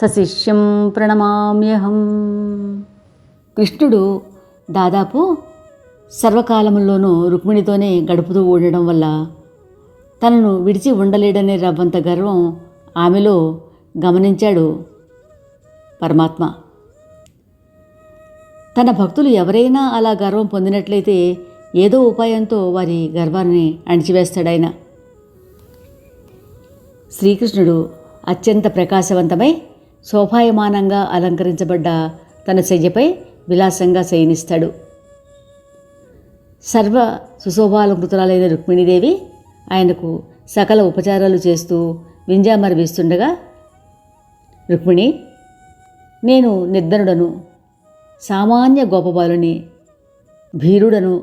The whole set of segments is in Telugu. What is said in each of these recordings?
సశిష్యం ప్రణమామ్యహం. కృష్ణుడు దాదాపు సర్వకాలముల్లోనూ రుక్మిణితోనే గడుపుతూ ఉండడం వల్ల తనను విడిచి ఉండలేడనే రవ్వంత గర్వం ఆమెలో గమనించాడు పరమాత్మ. తన భక్తులు ఎవరైనా అలా గర్వం పొందినట్లయితే ఏదో ఉపాయంతో వారి గర్వాన్ని అణిచివేస్తాడాయన శ్రీకృష్ణుడు అత్యంత ప్రకాశవంతమై శోభాయమానంగా అలంకరించబడ్డ తన శయ్యపై విలాసంగా శయనిస్తాడు. సర్వ సుశోభాలంకృతురాలైన రుక్మిణీదేవి ఆయనకు సకల ఉపచారాలు చేస్తూ వింజామరవిస్తుండగా రుక్మిణి నేను నిర్ధనుడను సామాన్య గోపబాలుని భీరుడను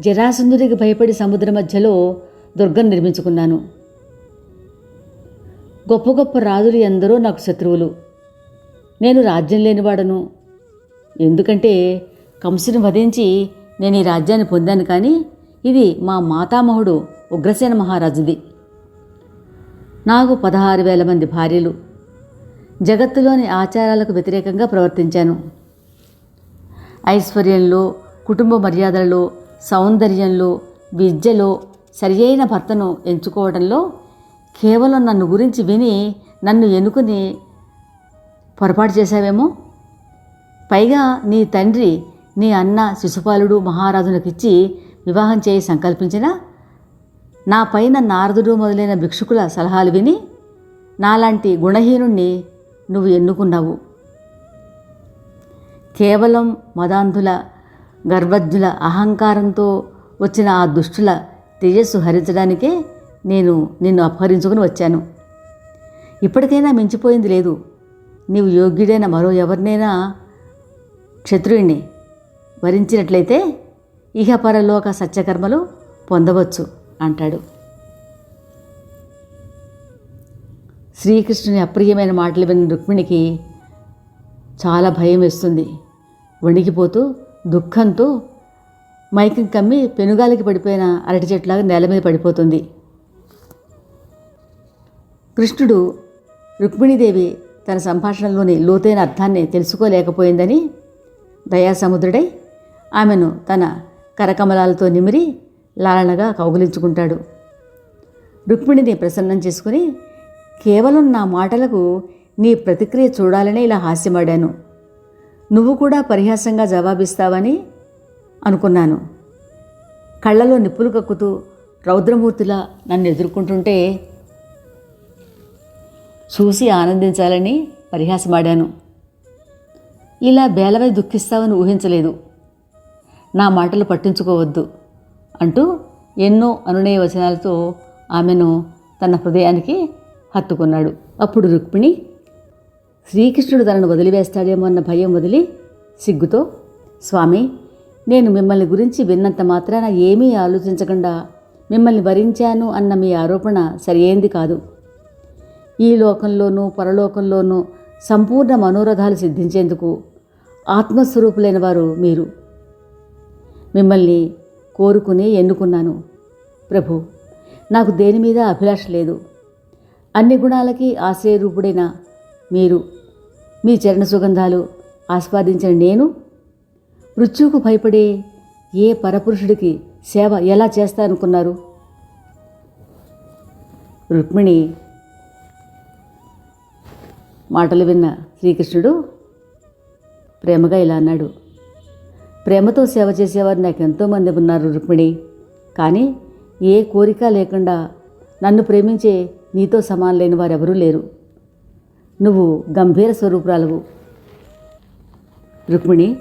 జరాసుందుడికి భయపడి సముద్ర మధ్యలో దుర్గం నిర్మించుకున్నాను. గొప్ప గొప్ప రాజులు ఎందరో నాకు శత్రువులు. నేను రాజ్యం లేనివాడను. ఎందుకంటే కంసుని వధించి నేను ఈ రాజ్యాన్ని పొందాను కానీ ఇది మా మాతామహుడు ఉగ్రసేన మహారాజుది. నాకు పదహారు వేల మంది భార్యలు. జగత్తులోని ఆచారాలకు వ్యతిరేకంగా ప్రవర్తించాను. ఐశ్వర్యంలో కుటుంబ మర్యాదలలో సౌందర్యంలో విద్యలో సరియైన భర్తను ఎంచుకోవడంలో కేవలం నన్ను గురించి విని నన్ను ఎన్నుకుని పొరపాటు చేశావేమో? పైగా నీ తండ్రి నీ అన్న శిశుపాలుడు మహారాజునకిచ్చి వివాహం చేయి సంకల్పించిన నా పైన నారదుడు మొదలైన భిక్షుకుల సలహాలు విని నాలాంటి గుణహీనుణ్ణి నువ్వు ఎన్నుకున్నావు. కేవలం మదాంధుల గర్వజ్ఞుల అహంకారంతో వచ్చిన ఆ దుష్టుల తేజస్సు హరించడానికే నేను నిన్ను అపహరించుకుని వచ్చాను. ఇప్పటికైనా మించిపోయింది లేదు. నీవు యోగ్యుడైన మరో ఎవరినైనా క్షత్రుయుణ్ణి వరించినట్లయితే ఇహ పరలోక సత్యకర్మలు పొందవచ్చు అంటాడు. శ్రీకృష్ణుని అప్రియమైన మాటలు విన్న రుక్మిణికి చాలా భయం వేస్తుంది. వణికిపోతూ దుఃఖంతో మైకం కమ్మి పెనుగాలికి పడిపోయిన అరటి చెట్లాగా నేల మీద పడిపోతుంది. కృష్ణుడు రుక్మిణీదేవి తన సంభాషణలోని లోతైన అర్థాన్ని తెలుసుకోలేకపోయిందని దయాసముద్రుడై ఆమెను తన కరకమలాలతో నిమిరి లాలనగా కౌగులించుకుంటాడు. రుక్మిణిని ప్రసన్నం చేసుకుని కేవలం నా మాటలకు నీ ప్రతిక్రియ చూడాలనే ఇలా హాస్యమాడాను. నువ్వు కూడా పరిహాసంగా జవాబిస్తావని అనుకున్నాను. కళ్ళలో నిప్పులు కక్కుతూ రౌద్రమూర్తిలా నన్ను ఎదుర్కొంటుంటే చూసి ఆనందించాలని పరిహాసమాడాను. ఇలా బేలవై దుఃఖిస్తావని ఊహించలేదు. నా మాటలు పట్టించుకోవద్దు అంటూ ఎన్నో అనునయ వచనాలతో ఆమెను తన హృదయానికి హత్తుకున్నాడు. అప్పుడు రుక్మిణి శ్రీకృష్ణుడు తనను వదిలివేస్తాడేమో అన్న భయం వదిలి సిగ్గుతో స్వామి నేను మిమ్మల్ని గురించి విన్నంత మాత్రాన ఏమీ ఆలోచించకుండా మిమ్మల్ని వరించాను అన్న మీ ఆరోపణ సరియైంది కాదు. ఈ లోకంలోనూ పరలోకంలోనూ సంపూర్ణ మనోరథాలు సిద్ధించేందుకు ఆత్మస్వరూపులైన వారు మీరు. మిమ్మల్ని కోరుకుని ఎన్నుకున్నాను. ప్రభు నాకు దేని మీద అభిలాష లేదు. అన్ని గుణాలకి ఆశ్రయరూపుడైన మీరు మీ చరణ సుగంధాలు ఆస్వాదించిన నేను మృత్యువుకు భయపడే ఏ పరపురుషుడికి సేవ ఎలా చేస్తానుకున్నారు రుక్మిణి మాటలు విన్న శ్రీకృష్ణుడు ప్రేమగా ఇలా అన్నాడు. ప్రేమతో సేవ చేసేవారు నాకు ఎంతోమంది ఉన్నారు రుక్మిణి. కానీ ఏ కోరిక లేకుండా నన్ను ప్రేమించే నీతో సమానం లేని వారెవరూ లేరు. నువ్వు గంభీర స్వరూపురాలవు. రుక్మిణి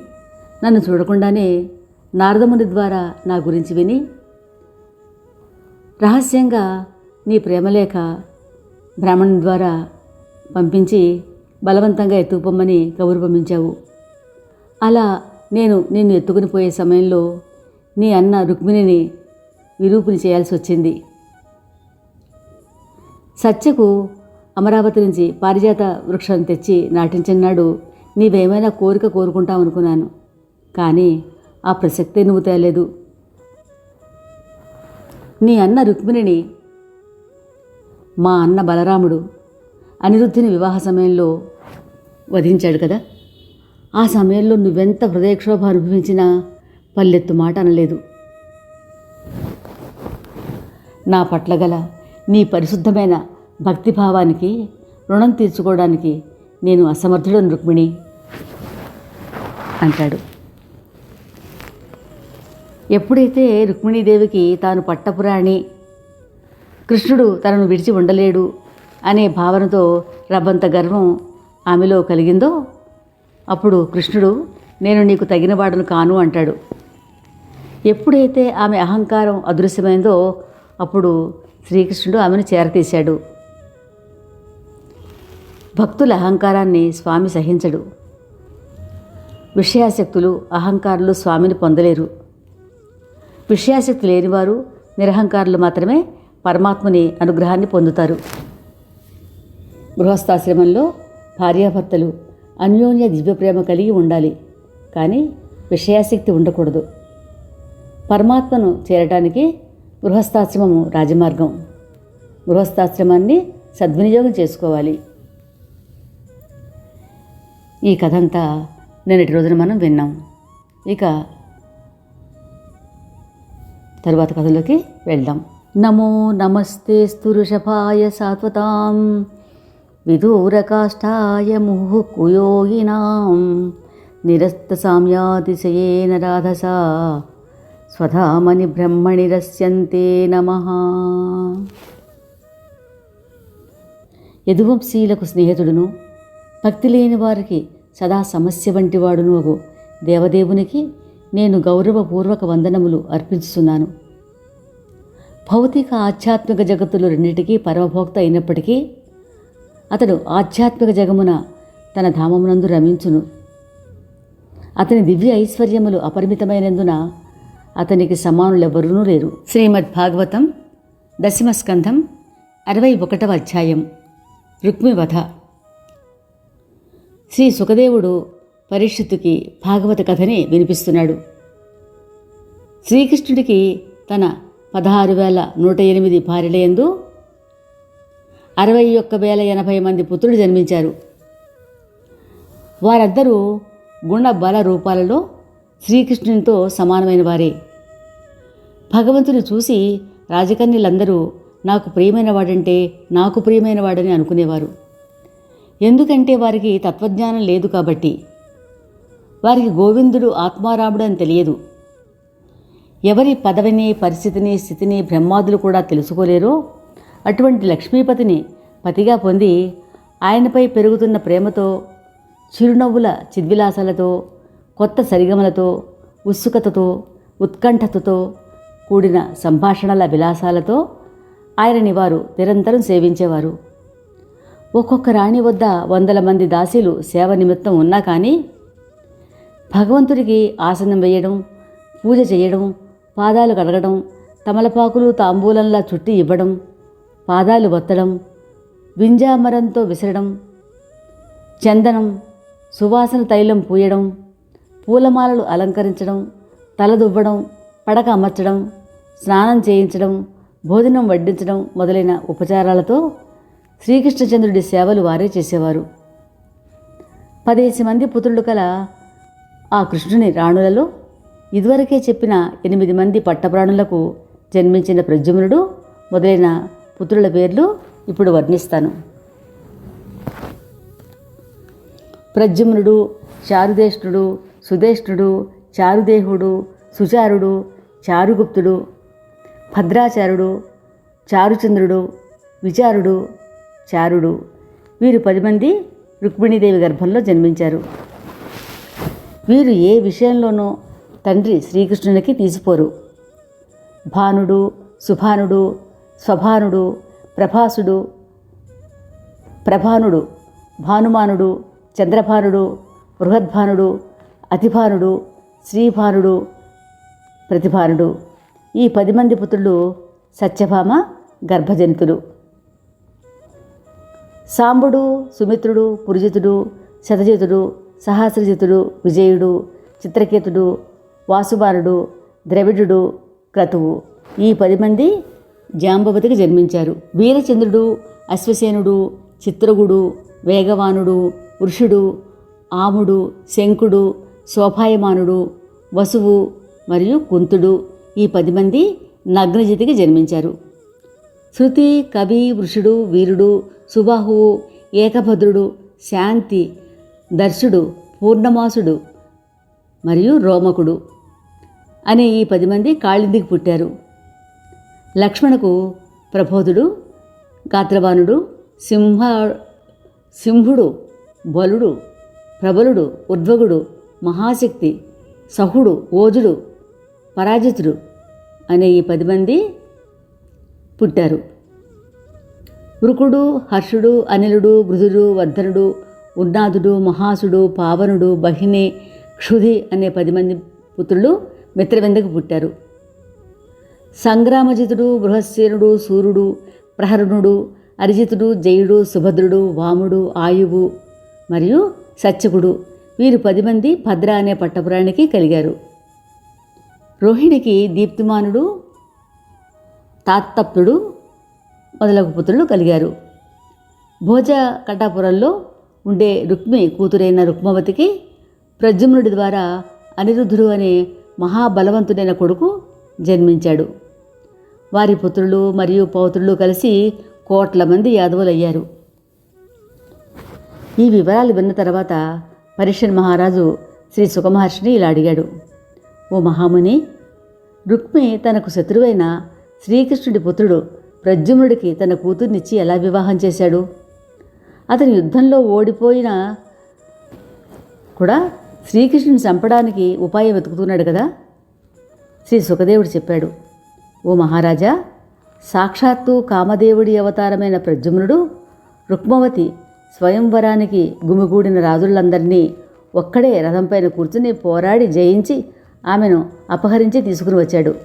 నన్ను చూడకుండానే నారదముని ద్వారా నా గురించి విని రహస్యంగా నీ ప్రేమలేఖ బ్రాహ్మణుని ద్వారా పంపించి బలవంతంగా ఎత్తుకుపోమ్మని కబురు పంపించావు. అలా నేను నిన్ను ఎత్తుకుని పోయే సమయంలో నీ అన్న రుక్మిణిని విరూపుని చేయాల్సి వచ్చింది. సత్యకు అమరావతి నుంచి పారిజాత వృక్షం తెచ్చి నాటించిన నాడు నీవేమైనా కోరిక కోరుకుంటావనుకున్నాను కానీ ఆ ప్రసక్తే నువ్వు తేలేదు. నీ అన్న రుక్మిణిని మా అన్న బలరాముడు అనిరుద్ధిని వివాహ సమయంలో వధించాడు కదా? ఆ సమయంలో నువ్వెంత హృదయక్షోభ అనుభవించినా పల్లెత్తు మాట అనలేదు. నా పట్ల గల నీ పరిశుద్ధమైన భక్తిభావానికి రుణం తీర్చుకోవడానికి నేను అసమర్థుడను రుక్మిణి అంటాడు. ఎప్పుడైతే రుక్మిణీదేవికి తాను పట్టపురాణి కృష్ణుడు తనను విడిచి ఉండలేడు అనే భావనతో రబ్బంత గర్వం ఆమెలో కలిగిందో అప్పుడు కృష్ణుడు నేను నీకు తగినవాడను కాను అంటాడు. ఎప్పుడైతే ఆమె అహంకారం అదృశ్యమైందో అప్పుడు శ్రీకృష్ణుడు ఆమెను చేరతీశాడు. భక్తుల అహంకారాన్ని స్వామి సహించడు. విషయాశక్తులు అహంకారులు స్వామిని పొందలేరు. విషయాశక్తి లేనివారు నిరహంకారులు మాత్రమే పరమాత్మని అనుగ్రహాన్ని పొందుతారు. గృహస్థాశ్రమంలో భార్యాభర్తలు అన్యోన్య దివ్య ప్రేమ కలిగి ఉండాలి. కానీ విషయాసక్తి ఉండకూడదు. పరమాత్మను చేరటానికి గృహస్థాశ్రమము రాజమార్గం. గృహస్థాశ్రమాన్ని సద్వినియోగం చేసుకోవాలి. ఈ కథ అంతా నిన్నటి రోజున మనం విన్నాం. ఇక తరువాత కథలోకి వెళ్దాం. నమో నమస్తే స్తురుషభాయ సాత్వతాం. విదూరకాష్టాయ ముహు కుయోగినాం నిరస్త సామ్యాతిశయేన రాధసా స్వధామని బ్రహ్మణి రస్యంతే నమ యదువంశీలకు స్నేహితుడును భక్తి లేని వారికి సదా సమస్య వంటి వాడును అగు. దేవదేవునికి నేను గౌరవపూర్వక వందనములు అర్పించుతున్నాను భౌతిక ఆధ్యాత్మిక జగత్తులు రెండింటికీ పరమభోక్త అయినప్పటికీ అతడు ఆధ్యాత్మిక జగమున తన ధామమునందు రమించును. అతని దివ్య ఐశ్వర్యములు అపరిమితమైనందున అతనికి సమానులెవరూ లేరు. శ్రీమద్ భాగవతం దశమస్కంధం అరవై ఒకటవ అధ్యాయం. రుక్మివధ. శ్రీ సుఖదేవుడు పరీక్షిత్తుకి భాగవత కథని వినిపిస్తున్నాడు. శ్రీకృష్ణుడికి తన పదహారు వేల నూట ఎనిమిది భార్యలయందు అరవై ఒక్క వేల ఎనభై మంది పుత్రులు జన్మించారు. వారందరూ గుణ బల రూపాలలో శ్రీకృష్ణునితో సమానమైన వారే. భగవంతుని చూసి రాజకన్యలందరూ నాకు ప్రియమైన వాడంటే నాకు ప్రియమైన వాడని అనుకునేవారు. ఎందుకంటే వారికి తత్వజ్ఞానం లేదు కాబట్టి. వారికి గోవిందుడు ఆత్మారాముడు అని తెలియదు. ఎవరి పదవిని పరిస్థితిని స్థితిని బ్రహ్మాదులు కూడా తెలుసుకోలేరో అటువంటి లక్ష్మీపతిని పతిగా పొంది ఆయనపై పెరుగుతున్న ప్రేమతో చిరునవ్వుల చిద్విలాసాలతో కొత్త సరిగమలతో ఉత్సుకతతో ఉత్కంఠతతో కూడిన సంభాషణల విలాసాలతో ఆయనని వారు నిరంతరం సేవించేవారు. ఒక్కొక్క రాణి వద్ద వందల మంది దాసీలు సేవ నిమిత్తం ఉన్నా కానీ భగవంతుడికి ఆసనం వేయడం పూజ చేయడం పాదాలు కడగడం తమలపాకులు తాంబూలంలా చుట్టి ఇవ్వడం పాదాలు వత్తడం వింజామరంతో విసరడం చందనం సువాసన తైలం పూయడం పూలమాలలు అలంకరించడం తలదువ్వడం పడక అమర్చడం స్నానం చేయించడం భోజనం వడ్డించడం మొదలైన ఉపచారాలతో శ్రీకృష్ణచంద్రుడి సేవలు వారే చేసేవారు. పదేసి మంది పుత్రులు కల ఆ కృష్ణుని రాణులలో ఇదివరకే చెప్పిన ఎనిమిది మంది పట్టప్రాణులకు జన్మించిన ప్రద్యుమ్నుడు మొదలైన పుత్రుల పేర్లు ఇప్పుడు వర్ణిస్తాను. ప్రద్యుమ్నుడు చారుదేష్ణుడు సుదేష్ణుడు చారుదేహుడు సుచారుడు చారుగుప్తుడు భద్రాచారుడు చారుచంద్రుడు విచారుడు చారుడు. వీరు పది మంది రుక్మిణీదేవి గర్భంలో జన్మించారు. వీరు ఏ విషయంలోనూ తండ్రి శ్రీకృష్ణునికి తీసిపోరు. భానుడు సుభానుడు స్వభానుడు ప్రభాసుడు ప్రభానుడు భానుమానుడు చంద్రభానుడు బృహద్భానుడు అతిభానుడు శ్రీభానుడు ప్రతిభానుడు. ఈ పది మంది పుత్రులు సత్యభామ గర్భజనితులు సాంబుడు సుమిత్రుడు పురుజితుడు శతజితుడు సహస్రజితుడు విజయుడు చిత్రకేతుడు వాసుబారుడు ద్రవిడుడు క్రతువు. ఈ పది మంది జాంబవతికి జన్మించారు. వీరచంద్రుడు అశ్వసేనుడు చిత్రగుడు వేగవానుడు వృషుడు ఆముడు శంకుడు శోభాయమానుడు వసువు మరియు కుంతుడు ఈ పది మంది నగ్నజితికి జన్మించారు. శృతి కవి వృషుడు వీరుడు సుబాహువు ఏకభద్రుడు శాంతి దర్శుడు పూర్ణమాసుడు మరియు రోమకుడు అనే ఈ పది మంది కాళిందికి పుట్టారు. లక్ష్మణకు ప్రబోధుడు గాత్రవానుడు సింహ సింహుడు బలుడు ప్రబలుడు ఉద్వగుడు మహాశక్తి సహుడు ఓజుడు పరాజితుడు అనే ఈ పది మంది పుట్టారు. వృకుడు హర్షుడు అనిలుడు మృదుడు వర్ధనుడు ఉన్నాదుడు మహాసుడు పావనుడు బహిని క్షుధి అనే పది మంది పుత్రులు మిత్రవిందకు పుట్టారు. సంగ్రామజితుడు బృహస్సేనుడు సూర్యుడు ప్రహరుణుడు అరిజితుడు జయుడు సుభద్రుడు వాముడు ఆయువు మరియు సత్యకుడు. వీరు పది మంది భద్ర అనే పట్టపురానికి కలిగారు. రోహిణికి దీప్తిమానుడు తాత్తప్తుడు మొదలగు పుత్రులు కలిగారు. భోజ కటాపురంలో ఉండే రుక్మి కూతురైన రుక్మవతికి ప్రద్యుమ్నుడి ద్వారా అనిరుద్ధుడు అనే మహాబలవంతుడైన కొడుకు జన్మించాడు. వారి పుత్రులు మరియు పౌత్రులు కలిసి కోట్ల మంది యాదవులయ్యారు. ఈ వివరాలు విన్న తర్వాత పరిషన్ మహారాజు శ్రీ సుఖమహర్షిని ఇలా అడిగాడు. ఓ మహాముని రుక్మి తనకు శత్రువైన శ్రీకృష్ణుడి పుత్రుడు ప్రద్యుమ్నుడికి తన కూతుర్నిచ్చి ఎలా వివాహం చేశాడు? అతని యుద్ధంలో ఓడిపోయిన కూడా శ్రీకృష్ణుని చంపడానికి ఉపాయం వెతుకుతున్నాడు కదా? శ్రీ సుఖదేవుడు చెప్పాడు. ఓ మహారాజా సాక్షాత్తు కామదేవుడి అవతారమైన ప్రద్యుమ్నుడు రుక్మవతి స్వయంవరానికి గుమిగూడిన రాజులందరినీ ఒక్కడే రథంపైన కూర్చుని పోరాడి జయించి ఆమెను అపహరించి తీసుకుని వచ్చాడు.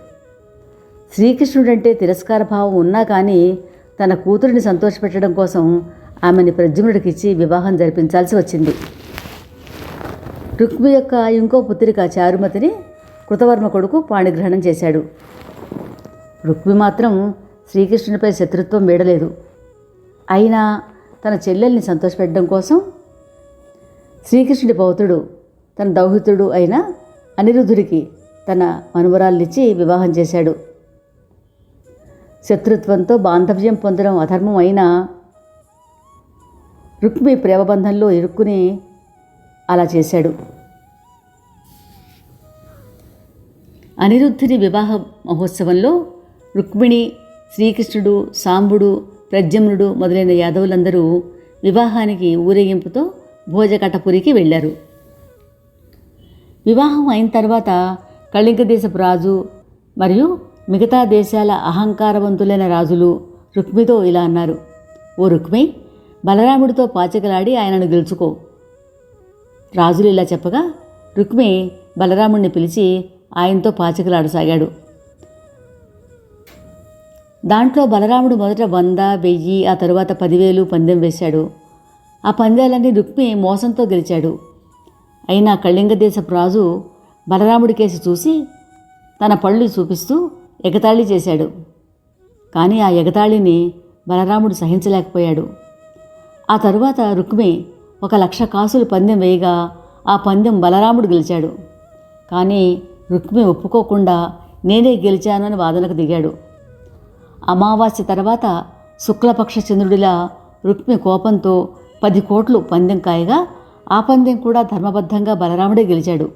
శ్రీకృష్ణుడంటే తిరస్కార భావం ఉన్నా కానీ తన కూతురిని సంతోషపెట్టడం కోసం ఆమెని ప్రద్యుమ్నుడికిచ్చి వివాహం జరిపించాల్సి వచ్చింది. రుక్మి యొక్క ఇంకో పుత్రిక చారుమతిని కృతవర్మ కొడుకు పాణిగ్రహణం చేశాడు. రుక్మి మాత్రం శ్రీకృష్ణునిపై శత్రుత్వం వీడలేదు. అయినా తన చెల్లెల్ని సంతోషపెట్టడం కోసం శ్రీకృష్ణుడి పౌత్రుడు తన దౌహితుడు అయిన అనిరుద్ధుడికి తన మనుమరాల్నిచ్చి వివాహం చేశాడు. శత్రుత్వంతో బాంధవ్యం పొందడం అధర్మం అయినా రుక్మి ప్రేమబంధంలో ఇరుక్కుని అలా చేశాడు. అనిరుద్ధుని వివాహ మహోత్సవంలో రుక్మిణి శ్రీకృష్ణుడు సాంబుడు ప్రద్యుమ్నుడు మొదలైన యాదవులందరూ వివాహానికి ఊరేగింపుతో భోజకటపురికి వెళ్ళారు. వివాహం అయిన తర్వాత కళింగ దేశపు రాజు మరియు మిగతా దేశాల అహంకారవంతులైన రాజులు రుక్మితో ఇలా అన్నారు. ఓ రుక్మి బలరాముడితో పాచికలాడి ఆయనను గెలుచుకో రాజులు ఇలా చెప్పగా రుక్మి బలరాముడిని పిలిచి ఆయనతో పాచికలాడసాగాడు. దాంట్లో బలరాముడు మొదట వంద వెయ్యి ఆ తరువాత పదివేలు పందెం వేశాడు. ఆ పందాలన్నీ రుక్మి మోసంతో గెలిచాడు. అయినా కళింగ దేశపు రాజు బలరాముడి కేసు చూసి తన పళ్ళు చూపిస్తూ ఎగతాళి చేశాడు. కానీ ఆ ఎగతాళిని బలరాముడు సహించలేకపోయాడు. ఆ తరువాత రుక్మి ఒక లక్ష కాసులు పందెం వేయగా ఆ పందెం బలరాముడు గెలిచాడు. కానీ రుక్మి ఒప్పుకోకుండా నేనే గెలిచాను అని వాదనకు దిగాడు. అమావాస్య తర్వాత శుక్లపక్ష చంద్రుడిలా రుక్మి కోపంతో పది కోట్లు పందెం కాయగా ఆ పందెం కూడా ధర్మబద్ధంగా బలరాముడే గెలిచాడు.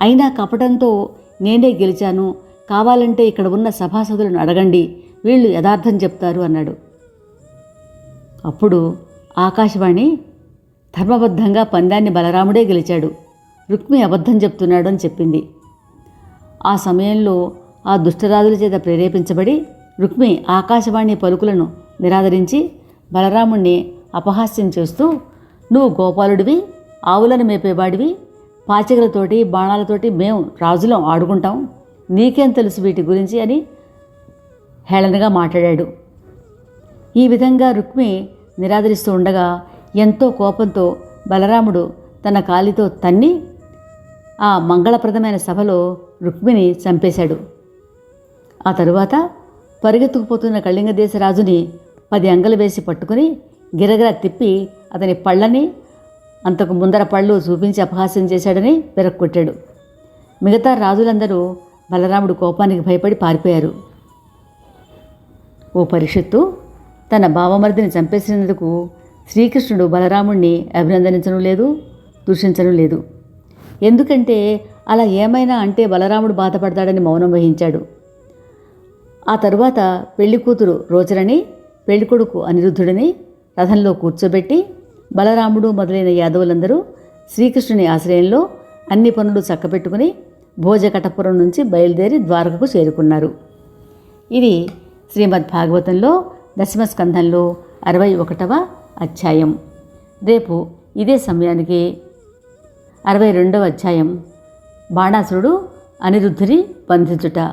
అయినా కపటంతో నేనే గెలిచాను కావాలంటే ఇక్కడ ఉన్న సభాసదులను అడగండి వీళ్ళు యథార్థం చెప్తారు అన్నాడు. అప్పుడు ఆకాశవాణి ధర్మబద్ధంగా పందాన్ని బలరాముడే గెలిచాడు రుక్మి అబద్ధం చెప్తున్నాడు అని చెప్పింది. ఆ సమయంలో ఆ దుష్టరాజుల చేత ప్రేరేపించబడి రుక్మి ఆకాశవాణి పలుకులను నిరాదరించి బలరాముణ్ణి అపహాస్యం చేస్తూ నువ్వు గోపాలుడివి ఆవులను మేపేవాడివి పాచికలతోటి బాణాలతోటి మేము రాజులం ఆడుకుంటాం. నీకేం తెలుసు వీటి గురించి అని హేళనగా మాట్లాడాడు. ఈ విధంగా రుక్మి నిరాదరిస్తూ ఉండగా ఎంతో కోపంతో బలరాముడు తన కాలితో తన్ని ఆ మంగళప్రదమైన సభలో రుక్మిని చంపేశాడు. ఆ తరువాత పరిగెత్తుకుపోతున్న కళింగదేశరాజుని రాజుని పది అంగలు వేసి పట్టుకుని గిరగిర తిప్పి అతని పళ్ళని అంతకు ముందర పళ్ళు చూపించి అపహాస్యం చేశాడని పెరక్కొట్టాడు మిగతా రాజులందరూ బలరాముడు కోపానికి భయపడి పారిపోయారు. ఓ పరిషత్తు తన భావమర్దిని చంపేసినందుకు శ్రీకృష్ణుడు బలరాముణ్ణి అభినందించడం లేదు దూషించడం లేదు. ఎందుకంటే అలా ఏమైనా అంటే బలరాముడు బాధపడతాడని మౌనం వహించాడు. ఆ తరువాత పెళ్ళి కూతురు రోచరని పెళ్ళికొడుకు అనిరుద్ధుడిని రథంలో కూర్చోబెట్టి బలరాముడు మొదలైన యాదవులందరూ శ్రీకృష్ణుని ఆశ్రయంలో అన్ని పనులు చక్కబెట్టుకుని భోజకటపురం నుంచి బయలుదేరి ద్వారకకు చేరుకున్నారు. ఇది శ్రీమద్ భాగవతంలో దశమ స్కంధంలో అరవై ఒకటవ అధ్యాయం. రేపు ఇదే సమయానికి అరవై రెండవ అధ్యాయం. బాణాసురుడు అనిరుద్ధుని బంధించుట.